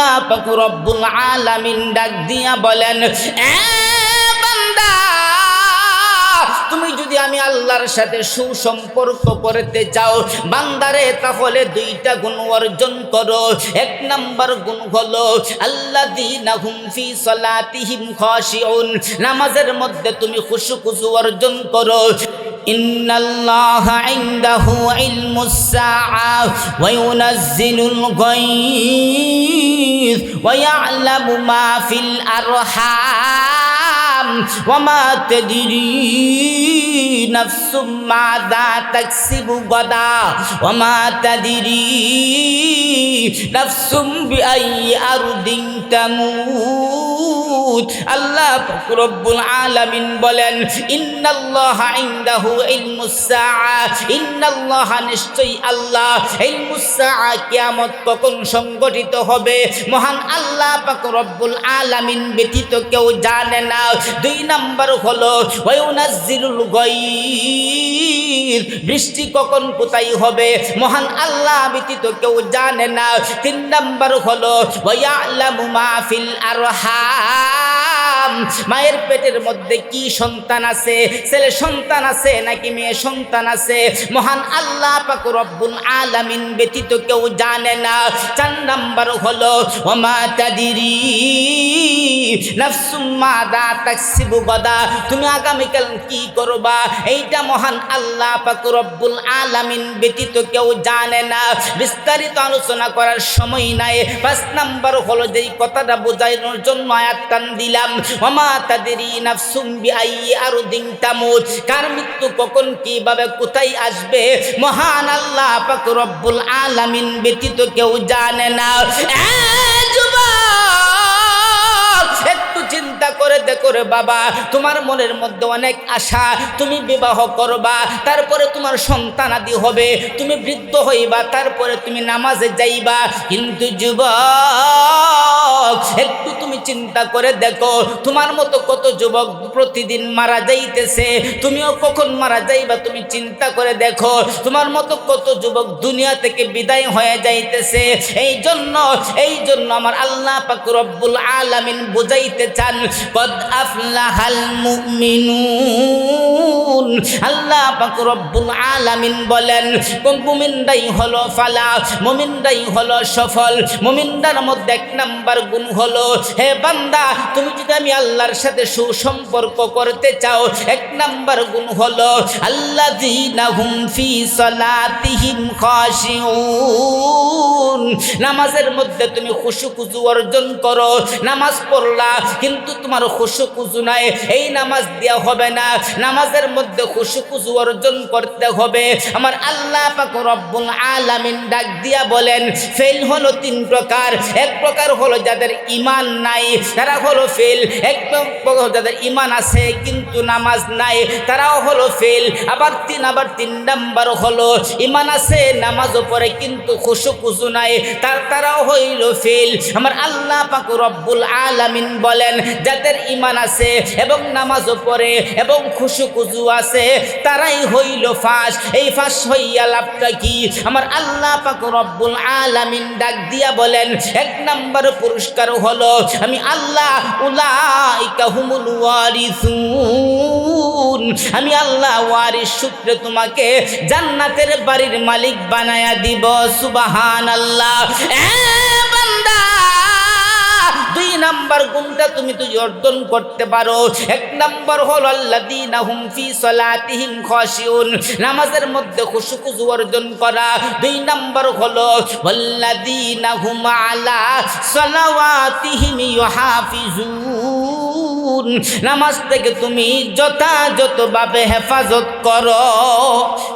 আল্লাহ পাকুর রব্বুল আলামিন ডাক দিয়া বলেন এ তুমি যদি আমি আল্লাহর সাথে সুসম্পর্ক করতে চাও বান্দারে তাহলে দুইটা গুণ অর্জন করো এক নাম্বার গুণ হলো আল্লাযীনাহুম ফি সালাতিহিম খাশিউন নামাজের মধ্যে তুমি খুশু খুশু অর্জন করো إن الله عنده علم الساعة وينزل الغيث ويعلم ما في الأرحام وما تدري نفس ماذا تكسب غدا وما تدري نفس بأي أرض تموت. আল্লাহ রব্বুল আলামিন বলেন, ইন্নাল্লাহ ইনদাহু ইলমুস সাআ। ইন্নাল্লাহ নিশ্চয়ই আল্লাহ ইলমুস সাআ কিয়ামত কখন সংগঠিত হবে? মহান আল্লাহ পাক রব্বুল আলামিন ব্যতীত কেউ জানে না। দুই নাম্বার হলো, ওয়ায়ুনাজ্জিলুল গায়ব বৃষ্টি কখন কোথায় হবে? মহান আল্লাহ ব্যতীত কেউ জানে না। তিন নাম্বার হলো, ওয়ায়ালামু মা ফিল আরহাম। মায়ের পেটের মধ্যে কি সন্তান আছে? ছেলে সন্তান আছে নাকি মেয়ে সন্তান আছে? মহান আল্লাহ পাক রব্বুল আলামিন ব্যতীত কেউ জানে না। চার নাম্বার হলো, ওমা তাদিরি তুমি আগামীকাল কি করবা? এইটা মহান আল্লাহ পাক রব্বুল আলামিন ব্যতীত কেউ জানে না। বিস্তারিত আলোচনা করার সময় নাই। পাঁচ নাম্বার হলো, যেই কথাটা বোঝানোর জন্য আয়াত টান দিলাম। ওমা তাদেরই নাফসুম বিআই আরদিন তামুত। কার মৃত্যু কখন, কীভাবে, কোথায় আসবে? মহান আল্লাহ পাক রব্বুল আলামিন ব্যতীত কেউ জানে না। একটু চিন্তা করে দেখো রে বাবা। তোমার মনের মধ্যে অনেক আশা, তুমি বিবাহ করবা, তারপরে তোমার সন্তান আদি হবে, তুমি বৃদ্ধ হইবা, তারপরে তুমি নামাজে যাইবা। কিন্তু যুবক চিন্তা করে দেখো, তোমার মতো কত যুবক প্রতিদিন মারা যাইতেছে। তুমিও কখন মারা যাইবা তুমি চিন্তা করে দেখো, তোমার মতো কত যুবক দুনিয়া থেকে বিদায় হয়ে যাইতেছে। এই জন্য এই জন্য আমার আল্লাহ রব্বুল আলামিন বুঝাইতে চান, কদ আফলাহাল মুমিনুন। আল্লাহ রব্বুল আলামিন বলেন মুমিনরাই হলো ফালা, মুমিনরাই হলো সফল মুমিনদার মধ্যে এক নাম্বার গুণ হলো, হে বান্দা, তুমি যদি আমি আল্লাহর সাথে সুসম্পর্ক করতে চাও, এক নাম্বার গুণ হলো আল্লাহ হুম ফি সালাতিহিম খাশিউন। নামাজের মধ্যে তুমি খুশু খুজু অর্জন করো, নামাজ পড়লা, কিন্তু তোমার খুশু খুজু নাই, এই নামাজ দেওয়া হবে না। নামাজের মধ্যে খুশু খুজু অর্জন করতে হবে। আমার আল্লাহ পাক রব্বুল আলামিন ডাক দিয়া বলেন, ফেল হলো তিন প্রকার। এক প্রকার হলো যাদের ইমান নাই তারা হলো ফেল। এক প্রকার যাদের ইমান আছে কিন্তু নামাজ নাই, তারাও হলো ফেল। আবার তিন আবার তিন নাম্বার হলো ইমান আছে, নামাজও পড়ে কিন্তু খুশু খুশু নাই তার তারাও হইল ফেল। আমার আল্লাহ পাক রব্বুল আলামিন বলেন, যাদের ইমান আছে এবং নামাজও পড়ে এবং খুশু খুশু আছে, তারাই হইল ফাঁস। এই ফাঁস হইয়া লাভটা কি? আমার আল্লাহ পাক রব্বুল আলামিন ডাক দিয়া বলেন, এক নাম্বার পুরস্কার হলো, আমি আল্লাহ, উলাইকা হুমুল ওয়ারিসুন। আমি আল্লাহ ওয়ারিস সূত্রে তোমাকে জান্নাতের বাড়ির মালিক বানায়া দিব সুবাহান আল্লাহ নাম্বার গুণটা তুমি তুই অর্জন করতে পারো। এক নাম্বার হল খাশিউন। নামাজের মধ্যে খুশু খুশু অর্জন করা। দুই নাম্বার হল, ওয়াল্লাযীনা হুম আলা সালাওয়াতিহিম ইউহাফিজুন। নামাজ থেকে তুমি যথাযথভাবে হেফাজত করো।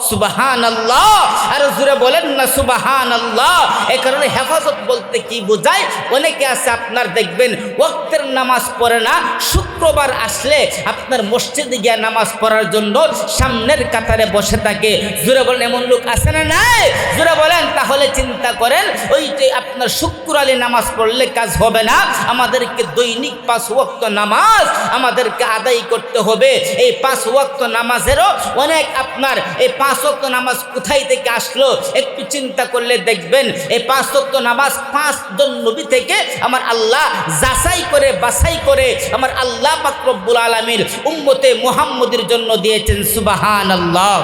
সুবাহান আল্লাহ আর জুড়ে বলেন না সুবাহান আল্লাহ এই কারণে হেফাজত বলতে কি বোঝায়? অনেকে আছে আপনার দেখবেন ওক্তের নামাজ পড়ে না, শুক্রবার আসলে আপনার মসজিদে গিয়ে নামাজ পড়ার জন্য সামনের কাতারে বসে থাকে। জোরে বলেন, এমন লোক আছে না নাই? জোরে বলেন, তাহলে চিন্তা করেন, ওই যে আপনার শুক্র আলী নামাজ পড়লে কাজ হবে না। আমাদেরকে দৈনিক পাঁচ ওয়াক্ত নামাজ আমাদেরকে আদায় করতে হবে। এই পাঁচ ওয়াক্ত নামাজেরও অনেক আপনার এই পাঁচ ওয়াক্ত নামাজ কোথায় থেকে আসলো একটু চিন্তা করলে দেখবেন। এই পাঁচ ওয়াক্ত নামাজ পাঁচজন নবী থেকে আমার আল্লাহ যাচাই করে, বাছাই করে আমার আল্লাহ পাকরব্বুল আলমীর উম্মতে মুহাম্মদের জন্য দিয়েছেন। সুবাহান আল্লাহ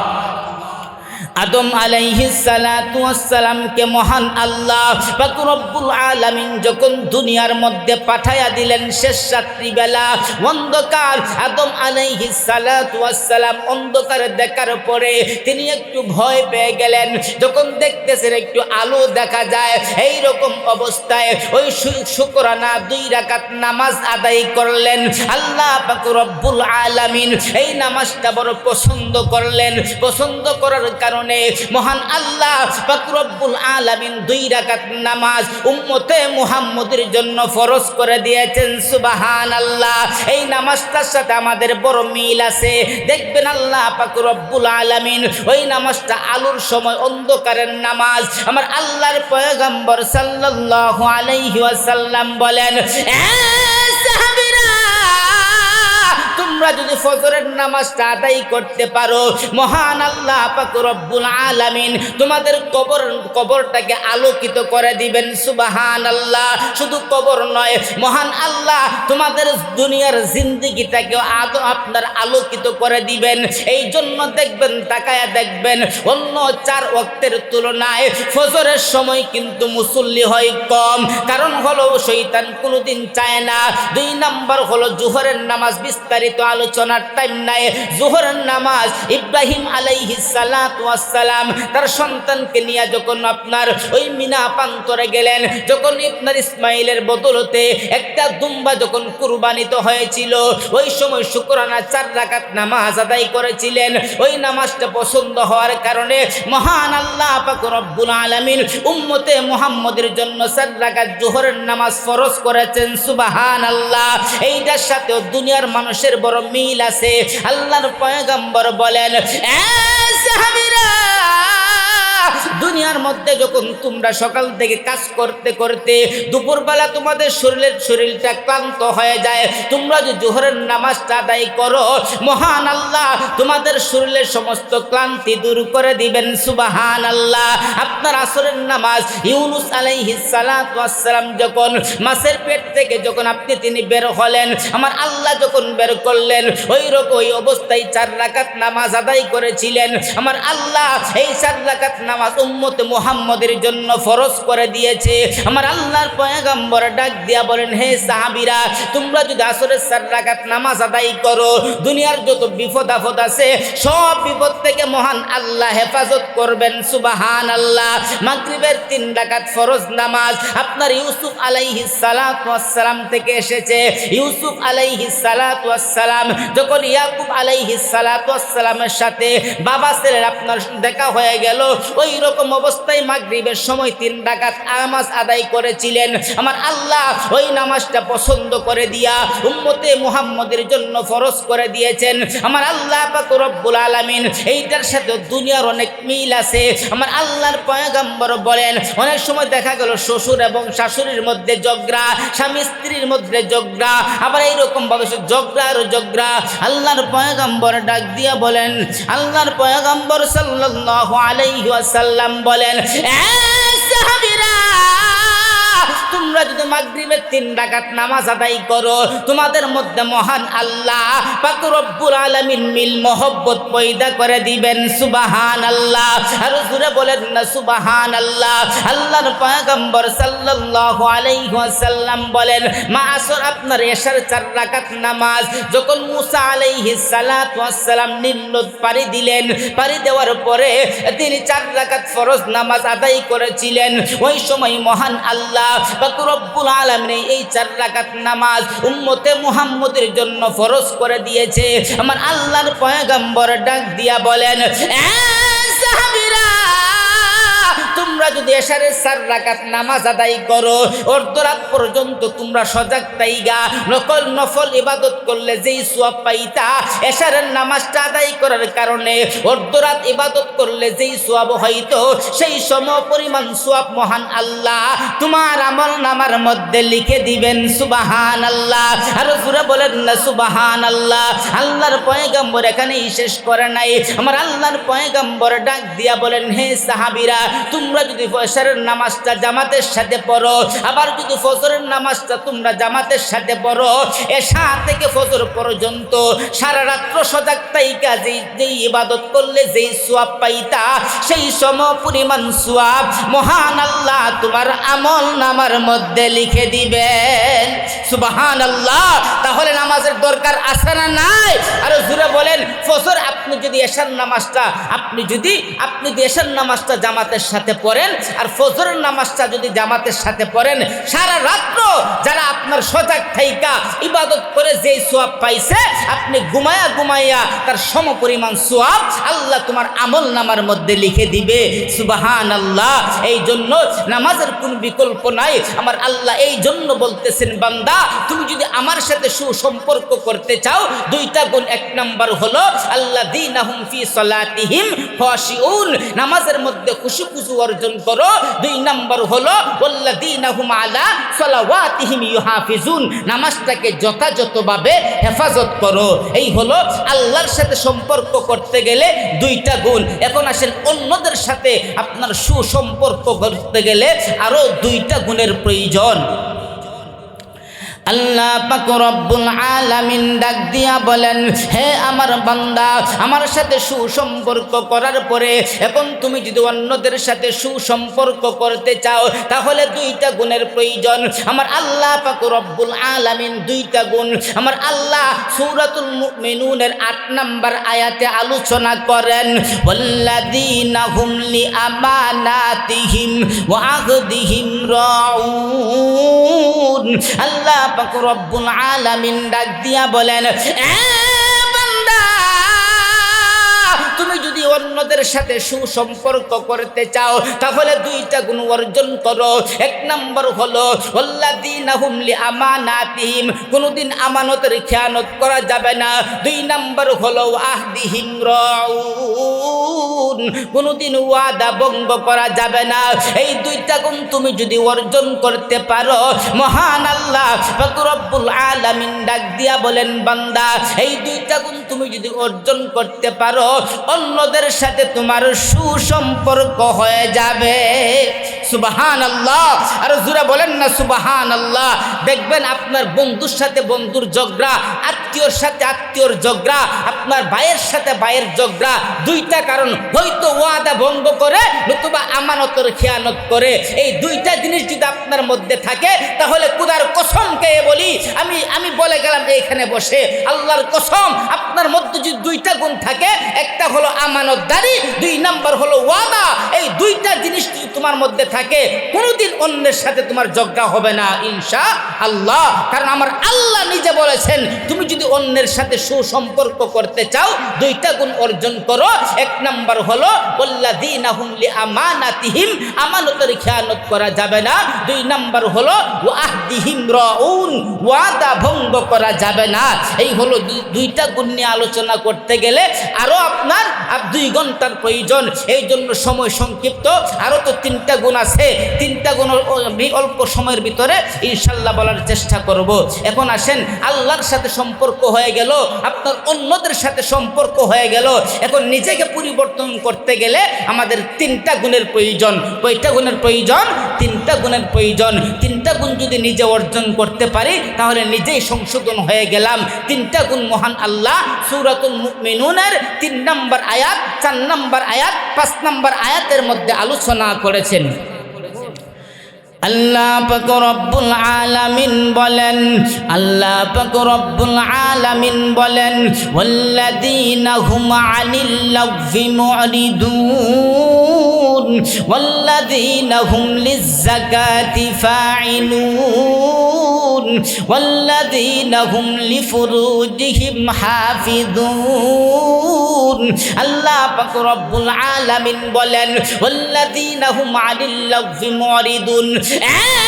আদম আলাইহিসালামকে মহান আল্লাহ। রব্বুল আলামিন যখন দুনিয়ার মধ্যে পাঠাইয়া দিলেন শেষ রাত্রিবেলা, অন্ধকার, আদম আলাইহিসালাম অন্ধকার দেখার পরে তিনি একটু ভয় পেয়ে গেলেন। যখন দেখতেছেন একটু আলো দেখা যায় এই রকম অবস্থায় ওই শুকরানা দুই রাকাত নামাজ আদায় করলেন। আল্লাহ রব্বুল আলামিন এই নামাজটা বড় পছন্দ করলেন। পছন্দ করার কারণে মহান আল্লাহ রব্বুল আলামিন দুই রাকাত নামাজ উম্মতে মুহাম্মদের জন্য ফরজ করে দিয়েছেন সুবাহান আল্লাহ এই নামাজটার সাথে আমাদের বড় মিল আছে। দেখবেন আল্লাহ পাক রব্বুল আলামিন ওই নামাজটা আলোর সময় অন্ধকারের নামাজ। আমার আল্লাহর পয়গম্বর সাল্লাল্লাহু আলাইহি বলেন "এ তোমরা যদি ফজরের নামাজটা আদায় করতে পারো, মহান আল্লাহ পাক রব্বুল আলামিন তোমাদের কবর, কবরটাকে আলোকিত করে দিবেন সুবাহান আল্লাহ শুধু কবর নয়, মহান আল্লাহ তোমাদের দুনিয়ার জিন্দিগিটাকে আদৌ আপনার আলোকিত করে দিবেন। এই জন্য দেখবেন, তাকায়া দেখবেন, অন্য চার ওয়াক্তের তুলনায় ফজরের সময় কিন্তু মুসল্লি হয় কম। কারণ হলো শৈতান কোনোদিন চায় না। দুই নাম্বার হলো, জোহরের নামাজ বিস্তারিত আলোচনার টাইম নাই। জোহরের নামাজ ইব্রাহিম আলাইহি সালাম তার সন্তানকে নিয়ে যখন আপনার ওই মিনা পান্তরে গেলেন, যখন আপনার ইসমাইলের বদলতে একটা দুম্বা যখন কুরবানিত হয়েছিল, ওই সময় শুক্রানা চার রাকাত নামাজ আদায় করেছিলেন। ওই নামাজটা পছন্দ হওয়ার কারণে মহান আল্লাহ রব্বুল আলামিন উম্মতে মুহাম্মদের জন্য চার রাকাত জোহরের নামাজ ফরজ করেছেন। সুবাহান আল্লাহ এইটার সাথেও দুনিয়ার মানুষের বড় মিল আছে। আল্লাহর পয়গম্বর বলেন "এ সাহাবীরা, দুনিয়ার মধ্যে যখন তোমরা সকাল থেকে কাজ করতে করতে দুপুরবেলা তোমাদের শরীরের শরীরটা ক্লান্ত হয়ে যায়, তোমরা যে জোহরের নামাজটা আদায় করো, মহান আল্লাহ তোমাদের শরীরের সমস্ত ক্লান্তি দূর করে দিবেন সুবাহান আল্লাহ আপনার আসরের নামাজ, ইউনুস আলাইহিস সালাম যখন মাছের পেট থেকে যখন আপনি তিনি বের হলেন, আমার আল্লাহ যখন বের করলেন, ওই রকম ওই অবস্থায় চার রাকাত নামাজ আদায় করেছিলেন, আমার আল্লাহ এই চার রাকাত নামাজ উম্মতে মুহাম্মদের জন্য ফরজ করে দিয়েছে। আমার আল্লাহর পয়গম্বর ডাক দিয়া বলেন, হে সাহাবীরা, তোমরা যদি আসরের চার নামাজ আদায় করো, দুনিয়ার যত বিপদ আপদ আছে, সব বিপদ থেকে মহান আল্লাহ হেফাজত করবেন। সুবাহান আল্লাহ মাগরিবের তিন রাকাত ফরজ নামাজ আপনার ইউসুফ আলাইহি সালাম থেকে এসেছে। ইউসুফ আলাইহি সালাম যখন ইয়াকুব আলাইহি সালামের সাথে বাবা ছেলের আপনার দেখা হয়ে গেল ওই রকম অবস্থায় মাগরিবের সময় তিন ডাকাত নামাজ আদায় করেছিলেন। আমার আল্লাহ ওই নামাজটা পছন্দ করে দিয়া উম্মতে মুহাম্মদের জন্য ফরজ করে দিয়েছেন। আমার আল্লাহ পাক রব্বুল আলামিন এইটার সাথে দুনিয়ার অনেক মিল আছে। আমার আল্লাহর পয়গম্বর বলেন, অনেক সময় দেখা গেল শ্বশুর এবং শাশুড়ির মধ্যে জগরা স্বামী স্ত্রীর মধ্যে জগরা আবার এইরকম ভাবে সে জগরা আর জগরা আল্লাহর পয়গম্বর ডাক দিয়া বলেন, আল্লাহর পয়গম্বর সাল্লাল্লাহু আলাইহি ওয়াসাল্লাম বলেন "এ সাহাবীরা, তোমরা যদি মাগরিবের তিন রাকাত নামাজ আদায় করো, তোমাদের মধ্যে মহান আল্লাহ পাক রব্বুল আলামিন মিল মোহব্বত পয়দা করে দিবেন। সুবাহান আল্লাহ আর জুড়ে বলেন না সুবাহান আল্লাহ আল্লাহর পয়গম্বর সাল্লাল্লাহু আলাইহি বলেন, মা আসর আপনার এশার চার রাকাত নামাজ যখন মুসা আলাইহি সালাতু ওয়াসসালাম পাড়ি দিলেন, পাড়ি দেওয়ার পরে তিনি চার রাকাত ফরজ নামাজ আদায় করেছিলেন। ওই সময় মহান আল্লাহ পাক এই চার নামাজ উম্মতে মুহাম্মদের জন্য করে দিয়েছে। আমার আল্লাহর পয়গম্বর ডাক দিয়া বলেন, "এ তোমরা যদি এশারের চার রাকাত নামাজ আদায় করো, অর্ধরাত পর্যন্ত তোমরা সজাগ তাইগা নকল, নফল ইবাদত করলে যেই সোয়াব পাইতা, এশারের নামাজটা আদায় করার কারণে অর্ধরাত ইবাদত করলে যেই সোয়াব হয়তো সেই সম পরিমাণ সোয়াব মহান আল্লাহ তোমার আমল নামার মধ্যে লিখে দিবেন সুবাহান আল্লাহ আরও সুরে বলেন না সুবাহান আল্লাহ আল্লাহর পয়গাম্বর এখানেই শেষ করে নাই। আমার আল্লাহর পয়গাম্বর ডাক দিয়া বলেন, হে সাহাবিরা, তোমরা যদি ফসরের নামাজটা জামাতের সাথে পড়ো, আবার যদি ফজরের নামাজটা তোমরা জামাতের সাথে পড়ো, এশা থেকে ফজর পর্যন্ত সারা রাত্র সজাগ তাইকা যেই যেই ইবাদত করলে যেই সোয়াব পাইতা, সেই সম পরিমাণ সোয়াব মহান আল্লাহ তোমার আমল নামার মধ্যে লিখে দিবেন। সুবাহান আল্লাহ তাহলে নামাজের দরকার আছে না নাই? আর জুড়ে বলেন, ফজর আপনি যদি এশার নামাজটা, আপনি যদি আপনি যদি এশার নামাজটা জামাতের সাথে পড়েন আর ফজরের নামাজটা যদি জামাতের সাথে পড়েন, সারা রাত্র যারা আপনার সজাগ থাইকা, ইবাদত করে যেই সোয়াব পাইছে, আপনি ঘুমায়া ঘুমাইয়া তার সম পরিমাণ সোয়াব আল্লাহ তোমার আমল নামার মধ্যে লিখে দিবে। সুবাহান আল্লাহ এই জন্য নামাজের কোন বিকল্প নাই। আমার আল্লাহ এই জন্য বলতেছেন, বান্দা, তুমি যদি আমার সাথে সুসম্পর্ক করতে চাও, দুইটা গুণ, এক নাম্বার হলো, আল্লাহ দিন ফি সলাতিহিম ফাশিউন নামাজের মধ্যে খুশি খুশু অর্জন করো। দুই নাম্বার হলো, ওয়াল্লাযীনাহুম আলা সালাওয়াতিহিম ইউহাফিজুন, নামাজটাকে যথাযথভাবে হেফাজত করো। এই হলো আল্লাহর সাথে সম্পর্ক করতে গেলে দুইটা গুণ। এখন আসেন অন্যদের সাথে আপনার সুসম্পর্ক করতে গেলে আরও দুইটা গুণের প্রয়োজন। আল্লাহ পাক রব্বুল আলামিন ডাক দিয়া বলেন, হে আমার বান্দা, আমার সাথে সুসম্পর্ক করার পরে এখন তুমি যদি অন্যদের সাথে সুসম্পর্ক করতে চাও, তাহলে দুইটা গুণের প্রয়োজন। আমার আল্লাহ পাক রব্বুল আলামিন দুইটা গুণ। আমার আল্লাহ সূরাতুল মুমিনুনের আট নাম্বার আয়াতে আলোচনা করেন, ওয়াল্লাযীনা হুম লিআমানাতিহিম ওয়া আহদিহিম রাউন। আল্লাহ পাক রব্বুল আলামিন ডাক দিয়া বলেন, "এ তুমি যদি অন্যদের সাথে সুসম্পর্ক করতে চাও, তাহলে দুইটা গুণ অর্জন করো। এক নম্বর হলো ওল্লাদিনাহুম লিআমানাতিহিম কোনোদিন আমানতের খেয়ানত করা যাবে না। দুই নম্বর হলো আহদিহিম রাউন কোনোদিন ওয়াদা ভঙ্গ করা যাবে না। এই দুইটা গুণ তুমি যদি অর্জন করতে পারো, মহান আল্লাহ রব্বুল আলামিন ডাক দিয়া বলেন, বান্দা, এই দুইটা গুণ তুমি যদি অর্জন করতে পারো, অন্যদের সাথে তোমার সুসম্পর্ক হয়ে যাবে। সুবাহান আল্লাহ আর জুরা বলেন না সুবাহান আল্লাহ দেখবেন আপনার বন্ধুর সাথে বন্ধুর ঝগড়া, আত্মীয়র সাথে আত্মীয়র ঝগড়া, আপনার ভাইয়ের সাথে ভাইয়ের ঝগড়া, দুইটা কারণ। হয়তো ওয়াদা ভঙ্গ করে, নতুবা আমানতর খেয়ানত করে। এই দুইটা জিনিস যদি আপনার মধ্যে থাকে, তাহলে কুদার কসম বলি, আমি আমি বলে গেলাম এইখানে বসে। আল্লাহর কসম, আপনার মধ্যে যদি দুইটা গুণ থাকে, একটা হলো আমানতদারি, দুই নাম্বার হলো ওয়াদা। এই দুইটা জিনিস তোমার মধ্যে থাকে কোনোদিন অন্যের সাথে তোমার যজ্ঞা হবে না ইনশা আল্লাহ কারণ আমার আল্লাহ নিজে বলেছেন, তুমি যদি অন্যের সাথে সুসম্পর্ক করতে চাও, দুইটা গুণ অর্জন করো। এক নম্বর হলো ওল্লাযীনাহুম লিআমানাতিহিম, আমানতের খেয়ানত করা যাবে না। দুই নাম্বার হলো, ওয়াহদিহিম রাউন, ওয়াদা ভঙ্গ করা যাবে না। এই হলো দুইটা গুণ নিয়ে আলোচনা করতে গেলে আরও আপনার আর দুই ঘণ্টার প্রয়োজন। এই জন্য সময় সংক্ষিপ্ত। আরও তো তিনটা গুণ আছে। তিনটা গুণ অল্প সময়ের ভিতরে ইনশাল্লাহ বলার চেষ্টা করব। এখন আসেন, আল্লাহর সাথে সম্পর্ক হয়ে গেল, আপনার অন্যদের সাথে সম্পর্ক হয়ে গেল। এখন নিজেকে পরিবর্তন করতে গেলে আমাদের তিনটা গুণের প্রয়োজন। কয়টা গুণের প্রয়োজন? তিনটা গুণের প্রয়োজন। তিনটা গুণ যদি নিজে অর্জন করতে পারি, তাহলে নিজেই সংশোধন হয়ে গেলাম। তিনটা গুণ মহান আল্লাহ, সুরাতুল মুমিনুনের তিন নম্বর আয়াত, চার নম্বর আয়াত, পাঁচ নম্বর আয়াতের মধ্যে আলোচনা করেছেন। আল্লাহ পাক রব্বুল আলামিন বলেন আল্লাহ পাক রব্বুল আলামিন বলেন ওয়াল্লাযীনা হুম আনিল লাগভি মুরিদুন ওয়াল্লাযীনা হুম লিযাকাতি ফাঈলুন ওয়াল্লাযীনা হুম লিফুরুজিহিম হাফিযুন আল্লাহ পাক রব্বুল আলামিন বলেন ওয়াল্লাযীনা হুম আনিল লাগভি মুরিদুন ah!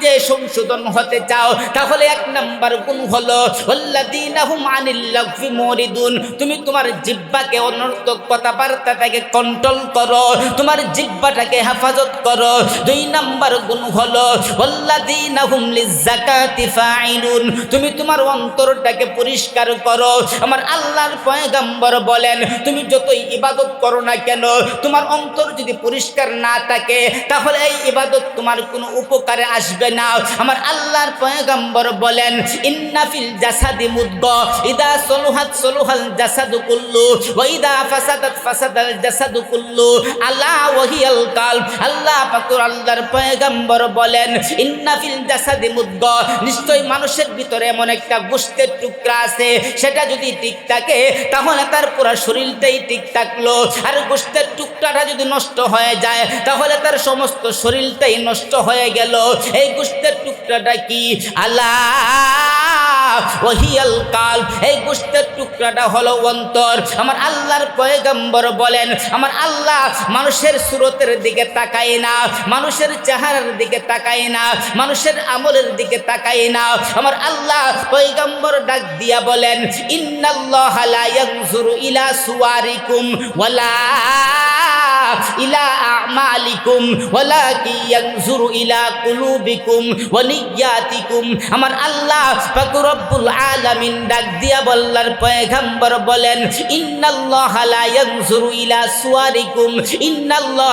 নিজে সংশোধন হতে চাও, তাহলে এক নাম্বার গুণ হলো মুরিদুন তুমি তোমার জিব্বাকে অনর্থক কথাবার্তাটাকে কন্ট্রোল করো, তোমার জিব্বাটাকে হেফাজত করো। দুই নাম্বার গুণ হলো ফাইলুন তুমি তোমার অন্তরটাকে পরিষ্কার করো। আমার আল্লাহর পয়গাম্বর বলেন, তুমি যতই ইবাদত করো না কেন, তোমার অন্তর যদি পরিষ্কার না থাকে, তাহলে এই ইবাদত তোমার কোনো উপকারে আসবে না আমার আল্লাহর পয়গম্বর বলেন ইন্নাফিল জাসাদি মুদ্গ, ইদা সলুহাত সলুহাল জাসাদু কুল্লু, ওয়া ইদা ফাসাদাত ফাসাদাল জাসাদু কুল্লু, আলা ওয়াহিয়াল কালব আল্লাহ পাকুর আল্লাহর পয়গম্বর বলেন ইন্নাফিল জাসাদি মুদ্গ নিশ্চয় মানুষের ভিতরে এমন একটা গোষ্ঠের টুকরা আছে, সেটা যদি ঠিক থাকে, তাহলে তার পুরো শরীরটাই ঠিক থাকল। আর গোষ্ঠের টুকরাটা যদি নষ্ট হয়ে যায়, তাহলে তার সমস্ত শরীরটাই নষ্ট হয়ে গেল। এই গোষ্ঠের টুকরাটা কি? আল্লাহ, ওহিয়াল কাল। এই গোষ্ঠের টুকরাটা হলো অন্তর। আমার আল্লাহর পয়গম্বর বলেন, আমার আল্লাহ মানুষের সুরতের দিকে তাকায় না, মানুষের চেহারার দিকে তাকায় না, মানুষের আমলের দিকে তাকায় না। আমার আল্লাহ পয়গম্বর ডাক দিয়া বলেন, ইন্নাল্লাহ ইলা সুয়ারিকুম ওয়ালা ইলা আমালিকুম ওয়ালাকি ইয়ানজুরু ইলা কুলুবিকুম ওয়া নিয়াতিকুম আমার আল্লাহ পাক রব্বুল আলামিন ডাক দিয়া বলেন, ইন্নাল্লাহ লা ইয়ানজুরু ইলা সুওয়ারিকুম ইন্নাল্লাহ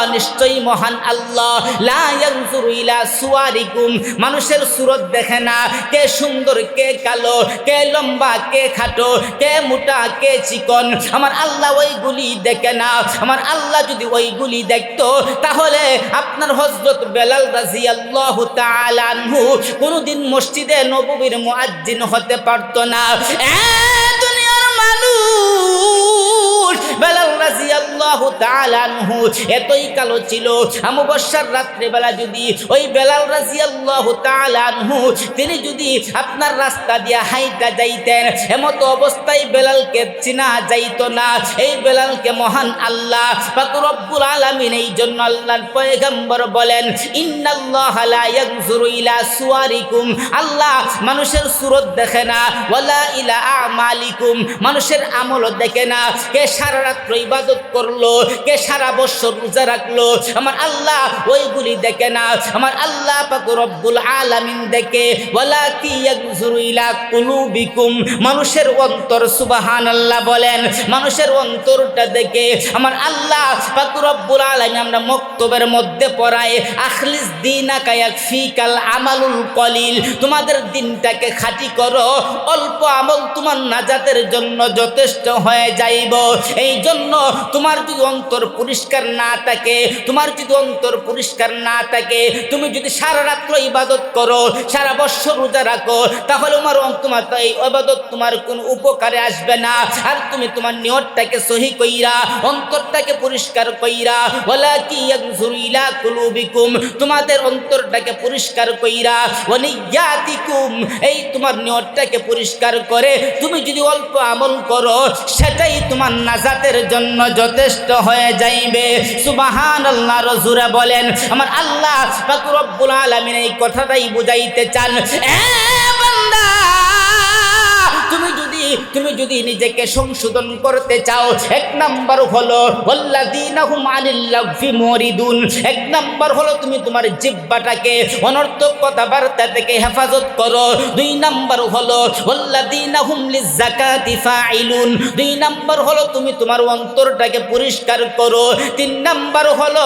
মহান আল্লাহ, লা ইয়ানজুরু ইলা সুওয়ারিকুম মানুষের সুরত দেখে না, কে সুন্দর, কে কালো, কে লম্বা, কে খাটো, কে মোটা, কে চিকন। আমার আল্লাহ ওইগুলি দেখে না। আমার আল্লাহ যদি ওইগুলি দেখত, তাহলে আপনার হজরত বেলাল রাজি আল্লাহ তালানহু কোনোদিন মসজিদে নবীর মুআজ্জিন হতে পারত না। বেলাল রাজি আল্লাহ তালানহু এতই কালো ছিল। অমাবস্যার রাত্রেবেলা যদি ওই বেলাল রাজি আল্লাহ তালানহু তিনি যদি আপনার রাস্তা দিয়ে হাইটা যাইতেন এমত অবস্থায় বেলালকে চিনা যাইতো না। এই বেলালকে মহান আল্লাহ রব্বুল আলামিন এই জন্য আল্লাহর পয়গম্বর বলেন, ইন্নাল্লাহ লা ইলা সুওয়ারিকুম আল্লাহ মানুষের সুরত দেখে না ওয়ালা ইলা আমালিকুম। মানুষের আমলও দেখে না, কে সারা রাত্র ইবাদত করল, কে সারা বছর রোজা রাখল, আমার আল্লাহ ওইগুলি দেখে না, আমার আল্লাহ পাক রব্বুল আলামিন দেখে ইলা কুলুবিকুম মানুষের অন্তর সুবহানাল্লাহ বলেন, মানুষের অন্তরটা দেখে আমার আল্লাহ পাক রব্বুল আলামিন আমরা মক্তবের মধ্যে পড়াই আখলিস দিনাকা ইয়াকফিকাল আমালুল কলিল তোমাদের দিনটাকে খাঁটি করো, অল্প আমল তোমার নাজাতের জন্য যথেষ্ট হয়ে যাইব, এই জন্য তোমার যদি অন্তর পরিষ্কার না থাকে, তোমার যদি অন্তর পরিষ্কার না থাকে, তুমি যদি সারা রাত্র ইবাদত করো, সারা বছর রোজা রাখো, তাহলে তোমার তোমার এই ইবাদত তোমার কোনো উপকারে আসবে না। আর তুমি তোমার নিয়তটাকে সহি কইরা, অন্তরটাকে পরিষ্কার কইরা ওলা কি ইলা কুলুবিকুম, তোমাদের অন্তরটাকে পরিষ্কার কইরা, ওয়ানিয়াতিকুম, এই তোমার নিয়তটাকে পরিষ্কার করে, তুমি যদি অল্প আমল করো, সেটাই তোমার নাজাতের জন্য যথেষ্ট হয়ে যাইবে। সুবাহান আল্লাহ রজুরা বলেন, আমার আল্লাহ রব্বুল আলমিন এই কথাটাই বুঝাইতে চান। বান্দা তুমি যদি নিজেকে সংশোধন করতে চাও, এক নাম্বার হলো মুরিদুন এক নাম্বার হলো তুমি তোমার জিহ্বাটাকে অনর্থক কথাবার্তা থেকে হেফাজত করো। দুই নাম্বার হলো ফাইলুন দুই নাম্বার হলো তুমি তোমার অন্তরটাকে পরিষ্কার করো। তিন নাম্বার হলো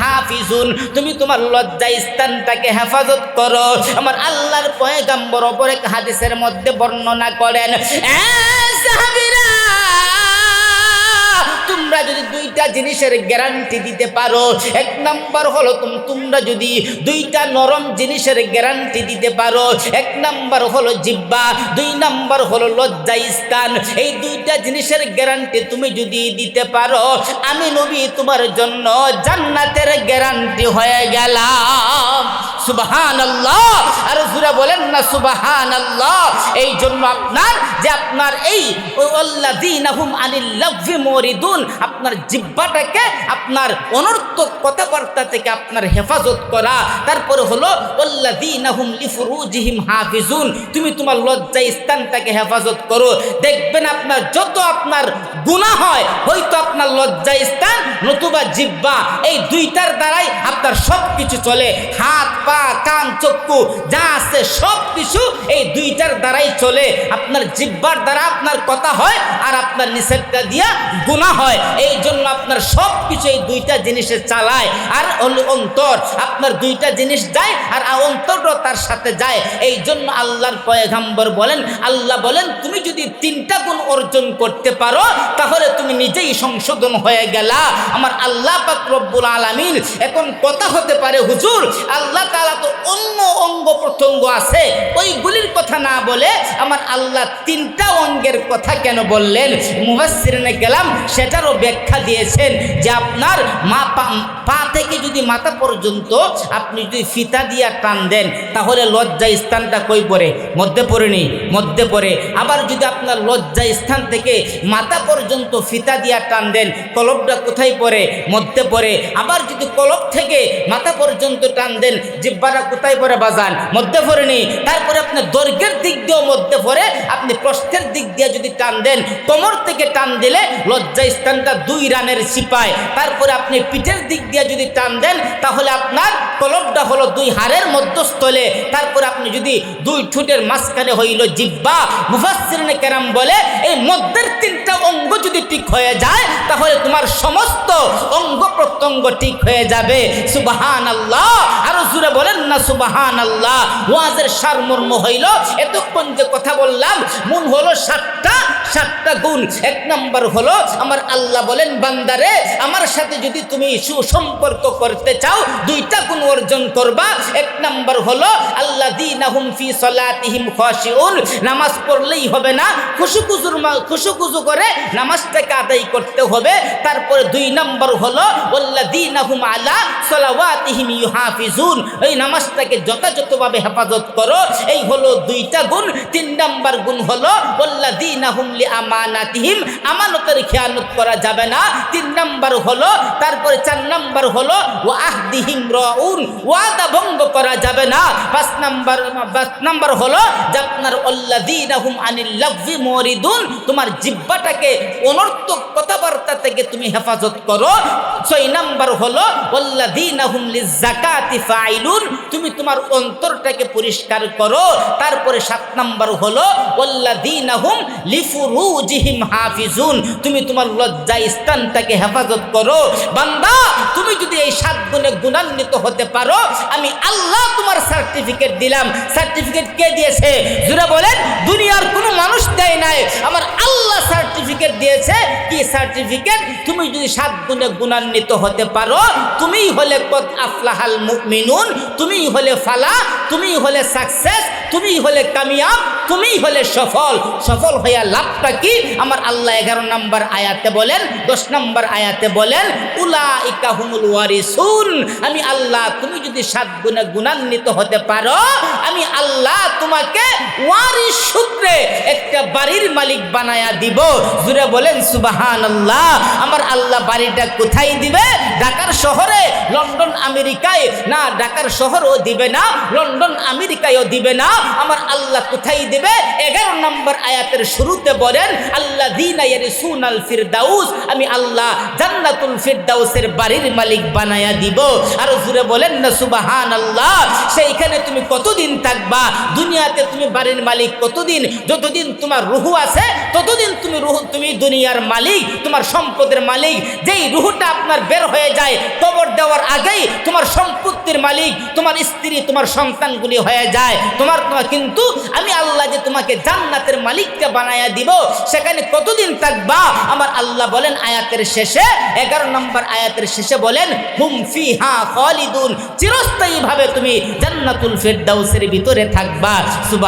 হাফিজুন তুমি তোমার লজ্জা স্থানটাকে হেফাজত করো। আমার আল্লাহর পয়গাম্বর অপর এক হাদিসের মধ্যে বর্ণনা করেন। "এ সাহাবীরা, তোমরা যদি দুইটা জিনিসের গ্যারান্টি দিতে পারো, এক নাম্বার হলো তুম- তোমরা যদি দুইটা নরম জিনিসের গ্যারান্টি দিতে পারো, এক নাম্বার হলো জিব্বা দুই নাম্বার হলো লজ্জা স্থান। এই দুইটা জিনিসের গ্যারান্টি তুমি যদি দিতে পারো, আমি নবী তোমার জন্য জান্নাতের গ্যারান্টি হয়ে গেলাম। সুবাহান আল্লাহ আর জুড়ে বলেন না সুবাহান আল্লাহ এই জন্য আপনার যে আপনার এই আল্লাযীনাহুম আনিল লাগভি মুরিদুন আপনার জিব্বাটাকে আপনার অনর্থক কথাবার্তা থেকে আপনার হেফাজত করা। তারপরে হলো হাফিজুন। তুমি তোমার লজ্জা স্থানটাকে হেফাজত করো। দেখবেন আপনার যত আপনার গুনাহ হয়, হয়তো আপনার লজ্জা স্থান, নতুবা জিব্বা এই দুইটার দ্বারাই আপনার সব কিছু চলে। হাত, পা, কান, চক্ষু, যা আছে সব কিছু এই দুইটার দ্বারাই চলে। আপনার জিব্বার দ্বারা আপনার কথা হয়, আর আপনার নিষেধটা দিয়া গুণা হয়। এই জন্য আপনার সব কিছু এই দুইটা জিনিসে চালায়, আর অন্তর আপনার দুইটা জিনিস যায়, আর অন্তরও তার সাথে যায়। এই জন্য আল্লাহর পয়গাম্বর বলেন, আল্লাহ বলেন, তুমি যদি তিনটা গুণ অর্জন করতে পারো, তাহলে তুমি নিজেই সংশোধন হয়ে গেলা। আমার আল্লাহ পাক রব্বুল আলামিন, এখন কথা হতে পারে, হুজুর, আল্লাহ তালা তো অন্য অঙ্গ প্রত্যঙ্গ আছে, ওইগুলির কথা না বলে আমার আল্লাহ তিনটা অঙ্গের কথা কেন বললেন? মুবাসসিরিনে গেলাম সেটারও ব্যাখ্যা দিয়েছেন যে আপনার মা পা- থেকে যদি মাথা পর্যন্ত আপনি যদি ফিতা দিয়া টান দেন, তাহলে লজ্জা স্থানটা কই পড়ে? মধ্যে পড়েনি মধ্যে পড়ে। আবার যদি আপনার লজ্জা স্থান থেকে মাথা পর্যন্ত ফিতা দিয়া টান দেন কলবটা কোথায় পড়ে? মধ্যে পড়ে। আবার যদি কলব থেকে মাথা পর্যন্ত টান দেন, জিব্বাটা কোথায় পড়ে বাজান? মধ্যে পড়েনি তারপরে আপনার দৈর্ঘ্যের দিক দিয়েও মধ্যে পড়ে। আপনি প্রস্থের দিক দিয়ে যদি টান দেন, কোমর থেকে টান দিলে লজ্জা স্থানটা দুই রানের সিপায় তারপরে আপনি পিঠের দিক দিয়ে যদি টান দেন, তাহলে আপনার কলবটা হলো দুই হাড়ের মধ্যস্থলে। তারপর আপনি যদি দুই ঠুটের মাঝখানে হইল জিব্বা, মুফাসসিরিনে কেরাম বলে, এই মধ্যের তিনটা অঙ্গ যদি ঠিক হয়ে যায়, তাহলে তোমার সমস্ত অঙ্গ প্রত্যঙ্গ ঠিক হয়ে যাবে। সুবাহান আল্লাহ আরও জুড়ে বলেন না সুবাহান আল্লাহ ওয়াজের সারমর্ম হইল, এতক্ষণ যে কথা বললাম মন হলো সাতটা সাতটা গুণ। এক নম্বর হলো, আমার আল্লাহ বলেন, বান্দারে, আমার সাথে যদি তুমি সুসম্পর্ক করতে চাও, দুইটা গুণ অর্জন করবা। এক নম্বর হলো আল্লাহ দিনাহুম ফি সলাতিহিম খাশিউন, নামাজ পড়লেই হবে না খুশুকুজুর খুশুকুজু করে নামাজটাকে আদায় করতে হবে। তারপরে দুই নম্বর হলো আল্লাহ দিনাহুম আলা সলাওয়াতিহিম ইউহাফিজুন, এই নামাজটাকে যথাযথভাবে হেফাজত করো। এই হলো দুইটা গুণ। তিন নম্বর গুণ হলো আল্লাহ দিনাহুম লি আমানাতিহিম, আমানতের খেয়ানত করা যাবে না। তিন নম্বর হলো, তারপরে চার নম্বর হলো ও আহদিহিম রাউন, ওয়াদা ভঙ্গ করা যাবে না। পাঁচ নম্বর পাঁচ নম্বর হলো যে আপনার আল্লাযীনাহুম আনিল লাগভি মুরিদুন, তোমার জিহ্বাটাকে অনর্থক কথাবার্তা থেকে তুমি হেফাজত করো। ছয় নম্বর হলো আল্লাযীনাহুম লিযাকাতি ফাইলুন তুমি তোমার অন্তরটাকে পরিষ্কার করো। তারপরে সাত নম্বর হলো আল্লাযীনাহুম লিফুরুজিহিম হাফিজুন, তুমি তোমার লজ্জা স্থানটাকে হেফাজত করো। বান্দা, তুমি যদি এই সাত গুণে গুণান্বিত হতে পারো, আমি আল্লাহ তোমার সার্টিফিকেট দিলাম। সার্টিফিকেট কে দিয়েছে? জুড়ে বলেন, দুনিয়ার কোনো মানুষ দেয় নাই। আমার আল্লাহ সার্টিফিকেট দিয়েছে। কি সার্টিফিকেট তুমি যদি সাত গুণে গুণান্বিত হতে পারো তুমিই হলে কত আফলাহাল মুমিনুন তুমিই হলে ফালা তুমিই হলে সাকসেস তুমিই হলে কামিয়াব তুমিই হলে সফল। সফল হইয়া লাভটা কি? আমার আল্লাহ এগারো নম্বর আয়াতে বলেন, দশ নম্বর আয়াতে বলেন উলা ইকাহুমুল আমি আল্লাহ, তুমি যদি সাত গুণে গুণান্বিত হতে পারো, আমি আল্লাহ তোমাকে ওয়ারিস সূত্রে একটা বাড়ির মালিক বানায়া দিব। জুড়ে বলেন সুবাহান আল্লাহ আমার আল্লাহ বাড়িটা কোথায় দিবে? ঢাকার শহরে, লন্ডন, আমেরিকায়। না, ঢাকার শহরও দিবে না, লন্ডন, আমেরিকায়ও দিবে না, আমার আল্লাহ কোথায় দিবে? এগারো নম্বর আয়াতের শুরুতে বলেন আল্লাহ দিন আল ফিরদাউস, আমি আল্লাহ জান্নাতুল ফিরদাউসের বাড়ির মালিক বানায়া দিব। আর জুড়ে বলেন না সুবাহান আল্লাহ সেইখানে তুমি কতদিন থাকবা? দুনিয়াতে তুমি বাড়ির মালিক কতদিন? যতদিন তোমার রুহু আছে, ততদিন তুমি রুহু, তুমি দুনিয়ার মালিক, তোমার সম্পদের মালিক। যেই রুহুটা আপনার বের হয়ে যায়, কবর দেওয়ার আগেই তোমার সম্পত্তির মালিক, তোমার স্ত্রী, তোমার সন্তানগুলি হয়ে যায়। তোমার কিন্তু আমি আল্লাহ যে তোমাকে জান্নাতের মালিককে বানায়া দিব, সেখানে কতদিন থাকবা? আমার আল্লাহ বলেন, আয়াতের শেষে, এগারো নম্বর আয়াতের শেষে বলেন, হুম ফি হা খালিদুন। চিরস্থায়ী ভাবে তুমি জান্নাতুল ফেরদাউসের ভিতরে থাকবা। সুবাহ